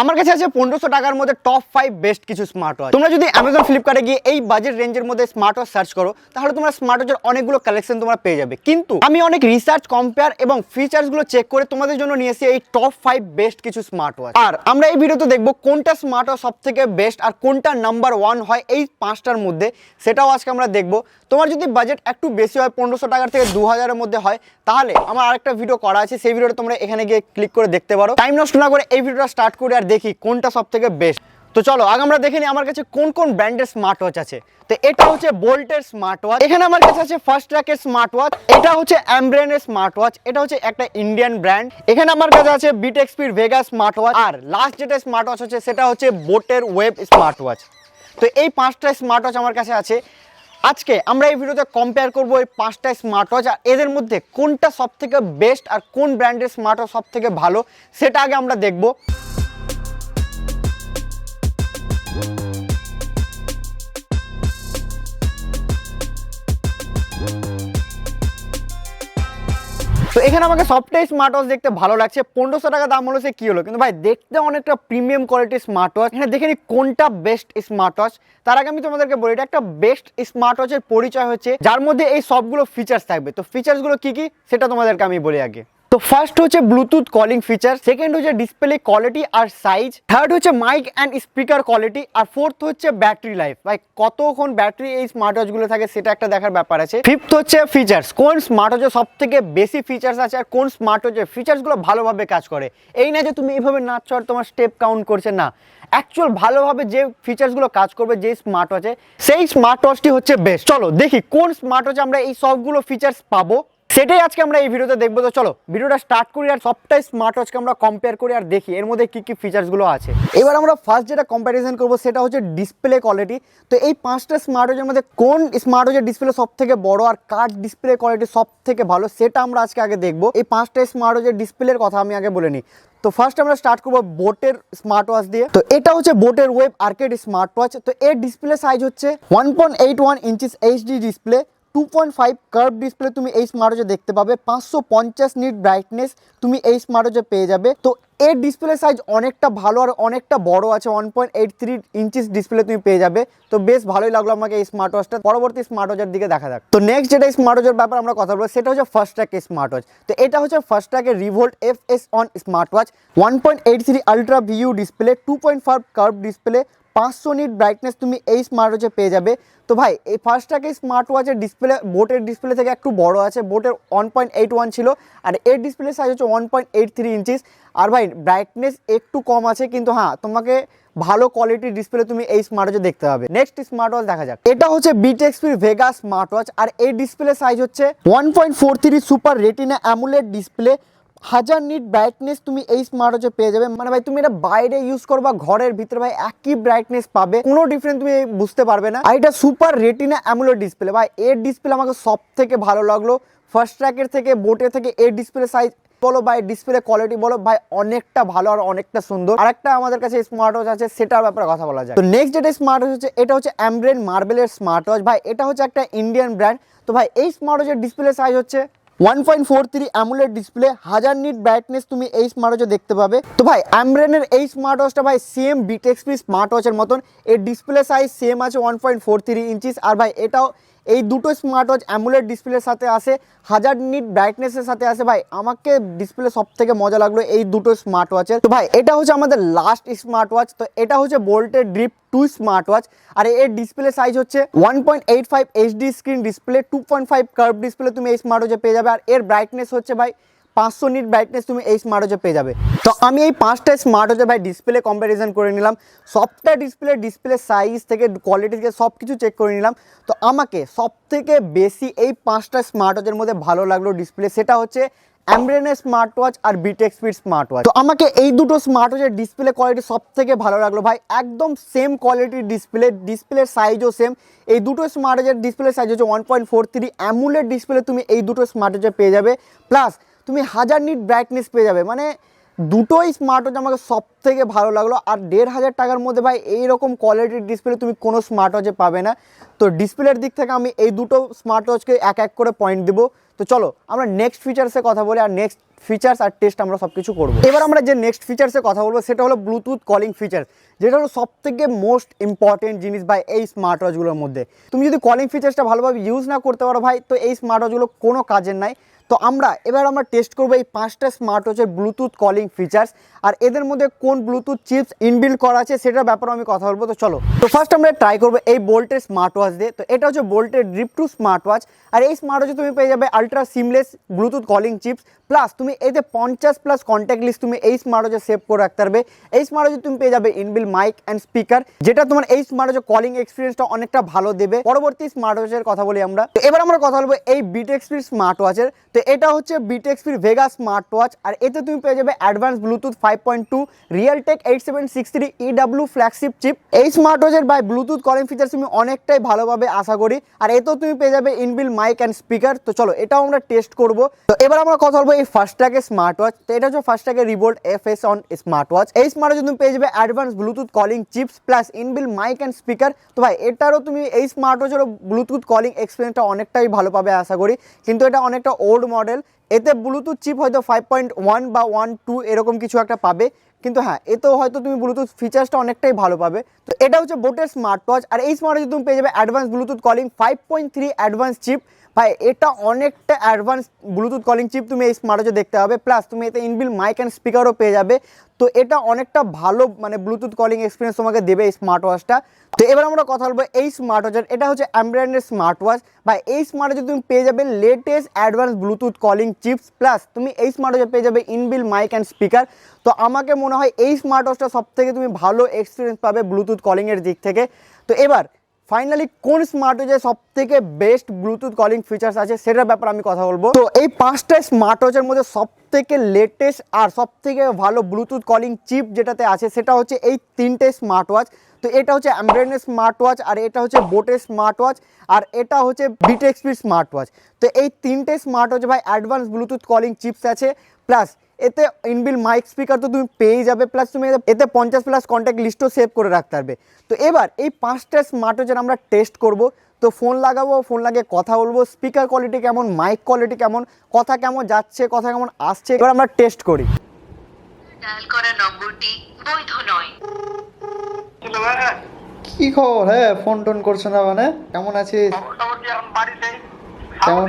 আমার কাছে আছে পনেরোশো টাকার মধ্যে টপ ফাইভ বেস্ট কিছু স্মার্ট ওয়াচ তোমরা যদি অ্যামাজন ফ্লিপকার্টে গিয়ে এই বাজেট রেঞ্জের মধ্যে স্মার্ট ওয়াচ সার্চ করো, তাহলে তোমরা স্মার্ট ওয়াচের অনেকগুলো কালেকশন তোমরা পেয়ে যাবে। কিন্তু আমি অনেক রিসার্চ কম্পেয়ার এবং ফিচার্সগুলো চেক করে তোমাদের জন্য নিয়ে এসেছি এই টপ ফাইভ বেস্ট কিছু স্মার্ট ওয়াচ আর আমরা এই ভিডিওতে দেখব কোনটা স্মার্ট ওয়াচ সব থেকে বেস্ট আর কোনটা নাম্বার ওয়ান হয় এই পাঁচটার মধ্যে। সেটাও আজকে আমরা দেখব। তোমার যদি বাজেট একটু বেশি হয়, পনেরোশো টাকার থেকে দু হাজারের মধ্যে হয়, তাহলে আমার আরেকটা ভিডিও করা আছে। সেই ভিডিওটা তোমরা এখানে গিয়ে ক্লিক করে দেখতে পারো। টাইম নষ্ট না করে এই ভিডিওটা স্টার্ট করে আর দেখি কোনটা সব থেকে বেস্ট তো চলো, আগে আমরা দেখে আমার কাছে কোন কোন ব্র্যান্ডের স্মার্ট ওয়াচ আছে। তো এটা হচ্ছে বোল্টের স্মার্ট ওয়াচ এখানে আমার কাছে আছে ফার্স্ট ট্র্যাকের স্মার্ট ওয়াচ এটা হচ্ছে অ্যামব্রেনের স্মার্ট ওয়াচ এটা হচ্ছে একটা ইন্ডিয়ান ব্র্যান্ড এখানে আমার কাছে আছে বিটেক্সপির ভেগা স্মার্ট ওয়াচ আর লাস্ট যেটা স্মার্ট ওয়াচ হচ্ছে সেটা হচ্ছে বোটের ওয়েব স্মার্ট ওয়াচ তো এই পাঁচটা স্মার্ট ওয়াচ আমার কাছে আছে। আজকে আমরা এই ভিডিওতে কম্পেয়ার করব এই পাঁচটা স্মার্ট ওয়াচ আর এদের মধ্যে কোনটা সব থেকে বেস্ট আর কোন ব্র্যান্ডের স্মার্ট ওয়াচ সব থেকে ভালো, সেটা আগে আমরা দেখব। তো এখানে আমাকে সবটাই স্মার্ট ওয়াচ দেখতে ভালো লাগছে। পনেরোশো টাকা দাম হলো সে কী হলো? কিন্তু ভাই, দেখতে অনেকটা প্রিমিয়াম কোয়ালিটির স্মার্ট ওয়াচ এখানে দেখে কোনটা বেস্ট স্মার্ট ওয়াচ তার আগে আমি তোমাদেরকে বলি, এটা একটা বেস্ট স্মার্ট ওয়াচের পরিচয় হচ্ছে, যার মধ্যে এই সবগুলো ফিচার্স থাকবে। তো ফিচার্সগুলো কী কী? সেটা তোমাদেরকে আমি বলি আগে। তো ফার্স্ট হচ্ছে ব্লুটুথ কলিং ফিচার সেকেন্ড হচ্ছে ডিসপ্লে কোয়ালিটি আর সাইজ থার্ড হচ্ছে মাইক অ্যান্ড স্পিকার কোয়ালিটি আর ফোর্থ হচ্ছে ব্যাটারি লাইফ ভাই, কতক্ষণ ব্যাটারি এই স্মার্ট ওয়াচগুলো থাকে সেটা একটা দেখার ব্যাপার আছে। ফিফথ হচ্ছে ফিচার্স কোন স্মার্ট ওয়াচে সব থেকে বেশি ফিচার্স আছে আর কোন স্মার্ট ওয়াচের ফিচার্সগুলো ভালোভাবে কাজ করে? এই না যে তুমি এইভাবে নাচছো আর তোমার স্টেপ কাউন্ট করছে, না। অ্যাকচুয়াল ভালোভাবে যে ফিচার্সগুলো কাজ করবে যে স্মার্ট ওয়াচে সেই স্মার্ট ওয়াচটি হচ্ছে বেস্ট চলো দেখি কোন স্মার্ট ওয়াচে আমরা এই সবগুলো ফিচার্স পাবো। সেটাই আজকে আমরা এই ভিডিওতে দেখব। তো চলো, ভিডিওটা স্টার্ট করি আর সবটাই স্মার্ট ওয়াচকে আমরা কম্পেয়ার করি আর দেখি, এর মধ্যে কি কি ফিচার্সগুলো আছে। এবার আমরা ফার্স্ট যেটা কম্প্যারিজন করব, সেটা হচ্ছে ডিসপ্লে কোয়ালিটি তো এই পাঁচটা স্মার্ট ওয়াচের মধ্যে কোন স্মার্ট ওয়াচের ডিসপ্লে সব থেকে বড় আর কার ডিসপ্লে কোয়ালিটি সব থেকে ভালো, সেটা আমরা আজকে আগে দেখব। এই পাঁচটা স্মার্ট ওয়াচের ডিসপ্লের কথা আমি আগে বলে নিই। তো ফার্স্ট আমরা স্টার্ট করব বোটের স্মার্ট ওয়াচ দিয়ে। তো এটা হচ্ছে বোটের ওয়েব আর্কেড স্মার্ট ওয়াচ তো এর ডিসপ্লে সাইজ হচ্ছে one point eight one inches HD display two point five curve display তুমি এই স্মার্ট দেখতে পাবে, পাঁচশো পঞ্চাশ নিট ব্রাইটনেস তুমি এই স্মার্ট পেয়ে যাবে। তো এর ডিসপ্লে সাইজ অনেকটা ভালো আর অনেকটা বড় আছে one point eight three inches display তুমি পেয়ে যাবে। তো বেশ ভালোই লাগল আমাকে এই স্মার্ট ওয়াচটা পরবর্তী স্মার্ট ওয়াচের দিকে দেখা যাক। তো নেক্সট যেটা স্মার্ট ওয়াচের ব্যাপারে আমরা কথা বলব, সেটা হচ্ছে ফার্স্ট ট্র্যাকের স্মার্ট ওয়াচ তো এটা হচ্ছে ফার্স্ট ট্র্যাকের Revolt F S one smart watch one point eight three ultra view display two point five curve display পাঁচশো নিট ব্রাইটনেস তুমি এই স্মার্ট ওয়াচে পেয়ে যাবে। তো ভাই, এই ফার্স্টটাকে স্মার্ট ওয়াচের ডিসপ্লে বোটের ডিসপ্লে থেকে একটু বড় আছে। বোটের ওয়ান পয়েন্ট এইট ওয়ান ছিল আর এর ডিসপ্লে সাইজ হচ্ছে one point eight three inches আর ভাই ব্রাইটনেস একটু কম আছে কিন্তু হ্যাঁ তোমাকে ভালো কোয়ালিটির ডিসপ্লে তুমি এই স্মার্ট ওয়াচে দেখতে পাবে। নেক্সট স্মার্ট ওয়াচ দেখা যাক। এটা হচ্ছে বিটেক্সপির ভেগা স্মার্ট ওয়াচ আর এই ডিসপ্লে সাইজ হচ্ছে one point four three super retina AMOLED display হাজার নিট ব্রাইটনেস তুমি এই স্মার্ট ওয়াচে পেয়ে যাবে। মানে ভাই, তুমি এটা বাইরে ইউজ করবা ঘরের ভিতরে ভাই, একই ব্রাইটনেস পাবে। কোনো ডিফারেন্স তুমি বুঝতে পারবে না। আর এটা সুপার রেটিনা অ্যামুলেট ডিসপ্লে ভাই, এর ডিসপ্লে আমাকে সব থেকে ভালো লাগল। ফার্স্ট ট্র্যাকের থেকে বোটের থেকে, এর ডিসপ্লে সাইজ বলো ভাই ডিসপ্লে কোয়ালিটি বলো, ভাই, অনেকটা ভালো আর অনেকটা সুন্দর। আর একটা আমাদের কাছে স্মার্ট ওয়াচ আছে, সেটার ব্যাপারে কথা বলা যায়। তো নেক্সট যেটা স্মার্ট ওয়াচ হচ্ছে, এটা হচ্ছে অ্যামব্রেন মার্বেলের স্মার্ট ওয়াচ ভাই, এটা হচ্ছে একটা ইন্ডিয়ান ব্র্যান্ড তো ভাই, এই স্মার্ট ওয়াচের ডিসপ্লে সাইজ হচ্ছে one point four three AMOLED display, হাজার নিট ব্রাইটনেস তুমি এই স্মার্ট ওয়াচে দেখতে পাবে। তো ভাই অ্যামব্রেনের এই স্মার্ট ওয়াচটা ভাই সেম বিটেক্সপি স্মার্ট ওয়াচের মতন। এর ডিসপ্লে সাইজ সেম আছে one point four three inches আর ভাই, এটাও এই দুটো স্মার্ট ওয়াচ অ্যামুলেট ডিসপ্লের সাথে আসে, হাজার নিট ব্রাইটনেসের সাথে আসে। ভাই, আমাকে ডিসপ্লে সব থেকে মজা লাগল এই দুটো স্মার্ট ওয়াচের তো ভাই, এটা হচ্ছে আমাদের লাস্ট স্মার্ট ওয়াচ তো এটা হচ্ছে বোল্টের ড্রিপ টু স্মার্ট ওয়াচ আর এর ডিসপ্লে সাইজ হচ্ছে one point eight five HD screen display two point five curve display তুমি এই স্মার্ট ওয়াচে পেয়ে যাবে। আর এর ব্রাইটনেস হচ্ছে ভাই পাঁচশো নিট ব্রাইটনেস তুমি এই স্মার্ট ওয়াচে পেয়ে যাবে। তো আমি এই পাঁচটা স্মার্ট ওয়াচে ভাই ডিসপ্লে কম্প্যারিজন করে নিলাম। সবটা ডিসপ্লে ডিসপ্লে সাইজ থেকে কোয়ালিটি থেকে সব কিছু চেক করে নিলাম। তো আমাকে সব থেকে বেশি এই পাঁচটা স্মার্ট ওয়াচের মধ্যে ভালো লাগল ডিসপ্লে সেটা হচ্ছে অ্যামব্রেনের স্মার্ট ওয়াচ আর বিটেক স্পিড স্মার্ট ওয়াচ তো আমাকে এই দুটো স্মার্ট ওয়াচের ডিসপ্লে কোয়ালিটি সব থেকে ভালো লাগল ভাই। একদম সেম কোয়ালিটির ডিসপ্লে ডিসপ্লের সাইজও সেম এই দুটো স্মার্ট ওয়াচের ডিসপ্লে সাইজ হচ্ছে one point four three AMOLED display তুমি এই দুটো স্মার্ট ওয়াচে পেয়ে যাবে। প্লাস তুমি হাজার নিট ব্রাইটনেস পেয়ে যাবে। মানে দুটোই স্মার্ট ওয়াচ আমাকে সব থেকে ভালো লাগল। আর দেড় হাজার টাকার মধ্যে ভাই, এইরকম কোয়ালিটির ডিসপ্লে তুমি কোনো স্মার্ট ওয়াচে পাবে না। তো ডিসপ্লের দিক থেকে আমি এই দুটো স্মার্ট ওয়াচকে এক এক করে পয়েন্ট দেবো। তো চলো, আমরা নেক্সট ফিচার্সে কথা বলি, আর নেক্সট ফিচার্স আর টেস্ট আমরা সব কিছু করব। এবার আমরা যে নেক্সট ফিচার্সে কথা বলব, সেটা হলো ব্লুটুথ কলিং ফিচার যেটা হলো সব থেকে মোস্ট ইম্পর্টেন্ট জিনিস ভাই, এই স্মার্ট ওয়াচগুলোর মধ্যে। তুমি যদি কলিং ফিচার্সটা ভালোভাবে ইউজ না করতে পারো ভাই, তো এই স্মার্ট ওয়াচগুলো কোনো কাজের নাই। তো আমরা, এবার আমরা টেস্ট করব এই পাঁচটা স্মার্ট ওয়াচের ব্লুটুথ কলিং ফিচার্স আর এদের মধ্যে কোন ব্লুটুথ চিপস ইনবিল্ড করা আছে সেটার ব্যাপারে আমি কথা বলব। তো চলো, তো ফার্স্ট আমরা ট্রাই করব এই বোল্টের স্মার্ট ওয়াচ দিয়ে। তো এটা হচ্ছে বোল্টের ড্রিপ টু স্মার্ট ওয়াচ আর এই স্মার্ট ওয়াচে তুমি পেয়ে যাবে ultra seamless Bluetooth calling chips plus তুমি এতে পঞ্চাশ প্লাস কন্ট্যাক্ট লিস্ট তুমি এই স্মার্ট ওয়াচে সেভ করে রাখতে পারবে। এই স্মার্ট ওয়াচে তুমি পেয়ে যাবে ইনবিল মাইক অ্যান্ড স্পিকার যেটা তোমার এই স্মার্ট ওয়াচে কলিং এক্সপিরিয়েন্সটা অনেকটা ভালো দেবে। পরবর্তী স্মার্ট ওয়াচের কথা বলি আমরা। তো এবার আমরা কথা বলব এই বিটেক্সপির স্মার্ট ওয়াচের তো এটা হচ্ছে বিটেক্সপির ভেগা স্মার্ট ওয়াচ আর এতে তুমি পেয়ে যাবে advance Bluetooth five point two Realtek eight seven six three EW flagship chip এই স্মার্ট ওয়াচের বাই ব্লুটুথ কলিং ফিচার্স তুমি অনেকটাই ভালোভাবে আশা করি। আর এতেও তুমি পেয়ে যাবে ইনবিল মাইক অ্যান্ড স্পিকার তো চলো, এটাও আমরা টেস্ট করব। তো এবার আমরা কথা বলব এই ফার্স্ট ট্র্যাকের স্মার্ট ওয়াচ তো এটা হচ্ছে ফার্স্ট ট্র্যাকের Revolt F S one smart watch এই স্মার্ট ওয়াচ তুমি পেয়ে যাবে advance Bluetooth calling chips plus inbuilt mic and speaker তো ভাই, এটারও তুমি এই স্মার্ট ওয়াচেরও ব্লুটুথ কলিং এক্সপিরিয়েন্সটা অনেকটাই ভালো পাবে আশা করি। কিন্তু এটা অনেকটা ওল্ড মডেল এতে ব্লুটুথ চিপ হয়তো ফাইভ পয়েন্ট ওয়ান বা ওয়ান টু এরকম কিছু একটা পাবে। কিন্তু হ্যাঁ এতেও হয়তো তুমি ব্লুটুথ ফিচার্সটা অনেকটাই ভালো পাবে। তো এটা হচ্ছে বোটের স্মার্ট ওয়াচ আর এই স্মার্ট ওয়াচে তুমি পেয়ে যাবে advance Bluetooth calling five point three advance chip ভাই, এটা অনেকটা অ্যাডভান্স ব্লুটুথ কলিং চিপ তুমি এই স্মার্ট ওয়াচে দেখতে হবে প্লাস তুমি এতে ইনবিল মাইক অ্যান্ড স্পিকারও পেয়ে যাবে। তো এটা অনেকটা ভালো মানে ব্লুটুথ কলিং এক্সপিরিয়েন্স তোমাকে দেবে এই স্মার্ট ওয়াচটা তো এবার আমরা কথা বলব এই স্মার্ট ওয়াচের এটা হচ্ছে অ্যাম্ব্রান্ডের স্মার্ট ওয়াচ বা এই স্মার্ট ওয়াচে তুমি পেয়ে যাবে latest advance Bluetooth calling chips plus তুমি এই স্মার্ট ওয়াচে পেয়ে যাবে ইনবিল মাইক অ্যান্ড স্পিকার তো আমাকে মনে হয় এই স্মার্ট ওয়াচটা সব থেকে তুমি ভালো এক্সপিরিয়েন্স পাবে ব্লুটুথ কলিংয়ের দিক থেকে। তো এবার ফাইনালি কোন স্মার্ট ওয়াচে সব থেকে বেস্ট ব্লুটুথ কলিং ফিচার্স আছে সেটার ব্যাপারে আমি কথা বলব। তো এই পাঁচটা স্মার্ট ওয়াচের মধ্যে সব থেকে লেটেস্ট আর সব থেকে ভালো ব্লুটুথ কলিং চিপ যেটাতে আছে সেটা হচ্ছে এই তিনটে স্মার্ট ওয়াচ তো এটা হচ্ছে অ্যাম্ব্রেনের স্মার্ট ওয়াচ আর এটা হচ্ছে বোটের স্মার্ট ওয়াচ আর এটা হচ্ছে বিটেক্সপির স্মার্ট ওয়াচ তো এই তিনটে স্মার্ট ওয়াচ ভাই অ্যাডভান্স ব্লুটুথ কলিং চিপস আছে। প্লাস এতে ইনবিল মাইক স্পিকার তো তুমি পেয়ে যাবে প্লাস তুমি এতে- এতে পঞ্চাশ প্লাস কন্ট্যাক্ট লিস্টও সেভ করে রাখতে পারবে। তো এবার এই পাঁচটা স্মার্ট ওয়াচের আমরা টেস্ট করব। তো ফোন লাগাবো ফোন লাগিয়ে কথা বলব স্পিকার কোয়ালিটি কেমন মাইক কোয়ালিটি কেমন কথা কেমন যাচ্ছে কথা কেমন আসছে এবার আমরা টেস্ট করি। ডায়াল করা নম্বরটি বৈধ নয়। কি খবর? হ্যাঁ ফোন টোন করছ না মানে? কেমন আছিস? কেমন?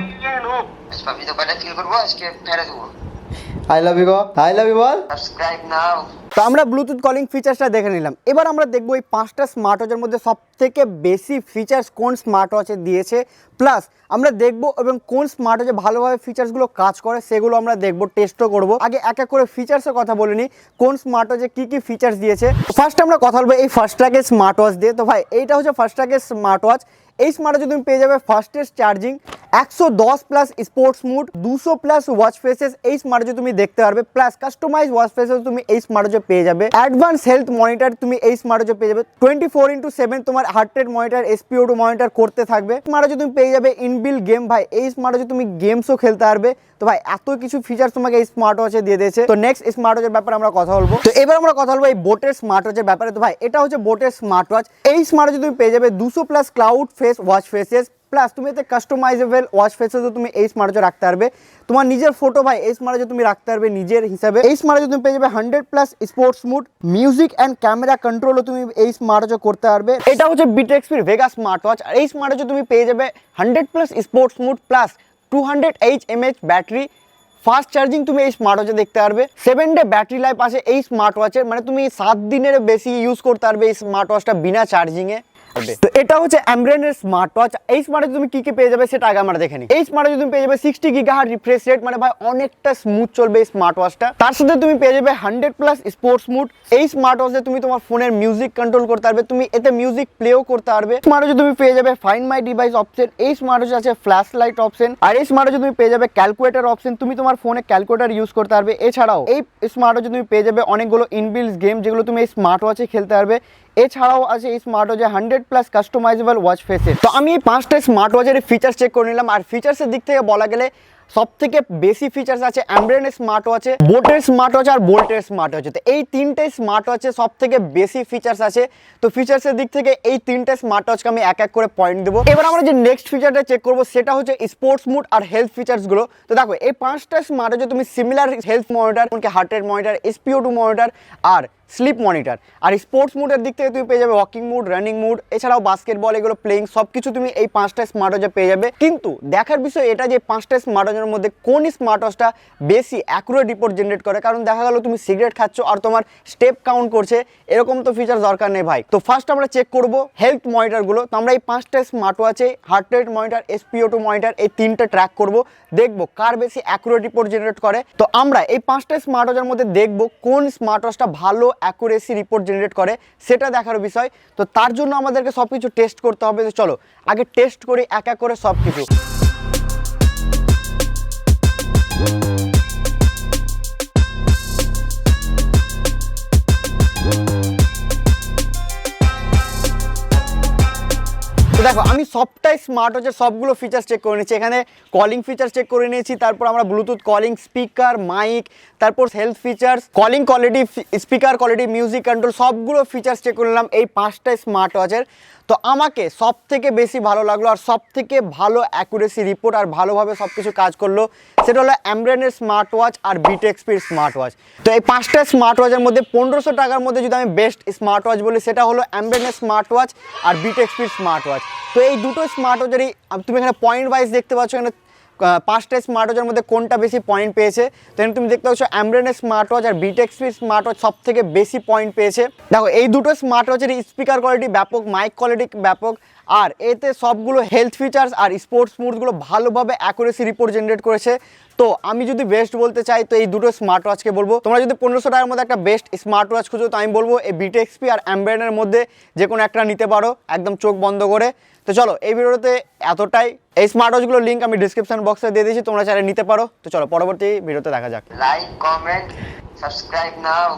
I love you I love you ball subscribe নাও তো আমরা ব্লুটুথ কলিং ফিচার্সটা দেখে নিলাম। এবার আমরা দেখব এই পাঁচটা স্মার্ট ওয়াচের মধ্যে সব থেকে বেশি ফিচার্স কোন স্মার্ট ওয়াচে দিয়েছে। প্লাস আমরা দেখব এবং কোন স্মার্ট ওয়াচে ভালোভাবে ফিচার্সগুলো কাজ করে সেগুলো আমরা দেখব টেস্টও করব। আগে এক এক করে ফিচার্সের কথা বলে নিই কোন স্মার্ট ওয়াচে কী কী ফিচার্স দিয়েছে। ফার্স্ট আমরা কথা বলব এই ফার্স্ট ট্র্যাকের স্মার্ট ওয়াচ দিয়ে। তো ভাই এইটা হচ্ছে ফার্স্ট ট্র্যাকের স্মার্ট ওয়াচ এই স্মার্ট ওয়াচে তুমি পেয়ে যাবে ফাস্টেস্ট চার্জিং একশো দশ প্লাস স্পোর্টস মুড দুশো প্লাস ওয়াচ ফেসেস এই স্মার্ট তুমি দেখতে পারবে প্লাস কাস্টমাইজ ওয়াচ ফেসেস তুমি এই স্মার্ট ওয়াচে পেয়ে যাবে। অ্যাডভান্স হেলথ মনিটর তুমি এই স্মার্ট পেয়ে যাবে। টোয়েন্টি ফোর ইন্টু সেভেন তোমার heart rate monitor SpO two monitor করতে থাকবে। স্মার্ট তুমি পেয়ে যাবে ইনবিল গেম ভাই, এই স্মার্ট ওয়াচে তুমি গেমসও খেলতে পারবে। তো ভাই, এত কিছু ফিচার তোমাকে এই স্মার্ট ওয়াচে দিয়ে দিয়েছে। তো নেক্সট স্মার্ট ওয়াচের ব্যাপারে আমরা কথা বলব। তো এবার আমরা কথা বলব এই বোটের স্মার্ট ওয়াচের ব্যাপারে। তো ভাই, এটা হচ্ছে বোটের স্মার্ট ওয়াচ এই স্মার্ট ওয়াচে তুমি পেয়ে যাবে দুশো plus cloud face watch faces plus তুমি এতে কাস্টমাইজেবল ওয়াচ ফেসেসও তুমি এই স্মার্ট ওয়াচে রাখতে পারবে। তোমার নিজের ফটো ভাই, এই স্মার্ট ওয়াচে তুমি রাখতে পারবে নিজের হিসাবে। এই স্মার্ট ওয়াচে তুমি পেয়ে যাবে hundred plus sports mode music and camera কন্ট্রোলও তুমি এই স্মার্ট ওয়াচে করতে পারবে। এটা হচ্ছে বিটেক্সপির ভেগা স্মার্ট ওয়াচ আর এই স্মার্ট ওয়াচে তুমি পেয়ে যাবে hundred plus sports mode plus two hundred H mAh battery fast charging তুমি এই স্মার্ট ওয়াচে দেখতে পারবে। সেভেন ডে ব্যাটারি লাইফ আছে এই স্মার্ট ওয়াচের মানে তুমি সাত দিনের বেশি ইউজ করতে পারবে এই স্মার্ট ওয়াচটা বিনা চার্জিংয়ে তো এটা হচ্ছে অ্যামব্রেনের স্মার্ট ওয়াচ এই স্মার্ট তুমি কি কি পেয়ে যাবে সেটা আগে আমরা দেখে নিই। এই স্মার্ট তুমি পেয়ে যাবে সিক্সটি গিগাহার রিফ্রেশ রেট মানে ভাই অনেকটা স্মুথ চলবে এই স্মার্ট ওয়াচটা তার সাথে তুমি পেয়ে যাবে হান্ড্রেড প্লাস স্পোর্টস মুড এই স্মার্ট ওয়াচে তুমি তোমার ফোনের মিউজিক কন্ট্রোল করতে পারবে, তুমি এতে মিউজিক প্লেও করতে পারবে। স্মার্ট ওয়াচে তুমি পেয়ে যাবে ফাইন মাই ডিভাইস অপশন এই স্মার্ট ওয়াচে আছে ফ্ল্যাশ লাইট অপশন আর এই স্মার্ট ওয়াচে তুমি পেয়ে যাবে ক্যালকুলেটর অপশন তুমি তোমার ফোনে ক্যালকুলেটর ইউজ করতে পারবে। এছাড়াও এই স্মার্ট ওয়াচে তুমি পেয়ে যাবে অনেকগুলো ইনবিল্ড গেম যেগুলো তুমি এই স্মার্ট ওয়াচে খেলতে পারবে। এছাড়াও আছে এই স্মার্ট ওয়াচে হান্ড্রেড প্লাস কাস্টমাইজেবল ওয়াচ ফেসে তো আমি পাঁচটা স্মার্ট ওয়াচের ফিচার্স চেক করে নিলাম। আর ফিচার্সের দিক থেকে বলা গেলে সব থেকে বেশি ফিচার্স আছে অ্যাম্ব্রেনের স্মার্ট ওয়াচে বোটের স্মার্ট ওয়াচ আর বোল্টের স্মার্ট ওয়াচ তো এই তিনটে স্মার্ট ওয়াচে সব থেকে বেশি ফিচার্স আছে। তো ফিচার্সের দিক থেকে এই তিনটে স্মার্ট ওয়াচকে আমি এক এক করে পয়েন্ট দেবো। এবার আমরা যে নেক্সট ফিচারটা চেক করব, সেটা হচ্ছে স্পোর্টস মুড আর হেলথ ফিচার্সগুলো তো দেখো, এই পাঁচটা স্মার্ট ওয়াচে তুমি সিমিলার হেলথ মনিটর এমনকি হার্টের মনিটর এসপিও টু মনিটর আর স্লিপ মনিটর আর স্পোর্টস মুডের দিক থেকে তুমি পেয়ে যাবে ওয়াকিং মুড রানিং মুড এছাড়াও বাস্কেটবল এগুলো প্লেইং সব কিছু তুমি এই পাঁচটা স্মার্ট ওয়াচে পেয়ে যাবে। কিন্তু দেখার বিষয় এটা যে পাঁচটা স্মার্ট ওয়াচের মধ্যে কোন স্মার্ট ওয়াচটা বেশি অ্যাকুরেট রিপোর্ট জেনারেট করে? কারণ দেখা গেল তুমি সিগারেট খাচ্ছ আর তোমার স্টেপ কাউন্ট করছে। এরকম তো ফিচার দরকার নেই ভাই। তো ফার্স্ট আমরা চেক করব হেলথ মনিটরগুলো তো আমরা এই পাঁচটা smart ওয়াচে heart rate monitor SPO two monitor এই তিনটে ট্র্যাক করব। দেখব কার বেশি অ্যাকুরেট রিপোর্ট জেনারেট করে। তো আমরা এই পাঁচটা স্মার্ট ওয়াচের মধ্যে দেখব কোন স্মার্ট ওয়াচটা ভালো অ্যাকুরেসি রিপোর্ট জেনারেট করে, সেটা দেখার বিষয়। তো তার জন্য আমাদেরকে সব কিছু টেস্ট করতে হবে। চলো, আগে টেস্ট করি, এক এক করে সব কিছু দেখো, আমি সবটাই স্মার্ট হচ্ছে, সবগুলো ফিচার্স চেক করে নিয়েছি এখানে কলিং ফিচার্স চেক করে নিয়েছি, তারপর আমরা ব্লুটুথ কলিং স্পিকার মাইক তারপর health features calling quality speaker quality music control সবগুলো ফিচার্স চেক করে নিলাম। এই পাঁচটা স্মার্ট ওয়াচের তো আমাকে সব থেকে বেশি ভালো লাগল আর সব থেকে ভালো অ্যাকুরেসি রিপোর্ট আর ভালোভাবে সব কিছু কাজ করল সেটা হলো অ্যামব্রেনের স্মার্ট ওয়াচ আর বিটেক্সপির স্মার্ট ওয়াচ তো এই পাঁচটা স্মার্ট ওয়াচের মধ্যে পনেরোশো টাকার মধ্যে যদি আমি বেস্ট স্মার্ট ওয়াচ বলি, সেটা হলো অ্যামব্রেনের স্মার্ট ওয়াচ আর বিটেক্সপির স্মার্ট ওয়াচ তো এই দুটো স্মার্ট ওয়াচেরই তুমি এখানে পয়েন্ট ওয়াইজ দেখতে পাচ্ছ এখানে পাঁচটা স্মার্ট ওয়াচের মধ্যে কোনটা বেশি পয়েন্ট পেয়েছে? তো তুমি দেখতে পাচ্ছ অ্যামব্রেনের স্মার্ট ওয়াচ আর বিটেক্সপি স্মার্ট ওয়াচ সব থেকে বেশি পয়েন্ট পেয়েছে। দেখো, এই দুটো স্মার্ট ওয়াচের স্পিকার কোয়ালিটি ব্যাপক মাইক কোয়ালিটি ব্যাপক, আর এতে সবগুলো হেলথ ফিচার্স আর স্পোর্টস মুডগুলো ভালোভাবে অ্যাকুরেসি রিপোর্ট জেনারেট করেছে। তো আমি যদি বেস্ট বলতে চাই, তো এই দুটো স্মার্ট ওয়াচকে বলব। তোমরা যদি পনেরোশো টাকার মধ্যে একটা বেস্ট স্মার্ট ওয়াচ খুঁজো, তো আমি বলব এই বিটেক্সপি আর অ্যাম্বেনের মধ্যে যে কোনো একটা নিতে পারো, একদম চোখ বন্ধ করে। তো চলো, এই ভিডিওতে এতটাই। এই স্মার্ট ওয়াচগুলোর লিঙ্ক আমি ডিসক্রিপশন বক্সে দিয়ে দিয়েছি, তোমরা চাইলে নিতে পারো। তো চলো, পরবর্তী ভিডিওতে দেখা যাক। লাইক কমেন্ট সাবস্ক্রাইব নাও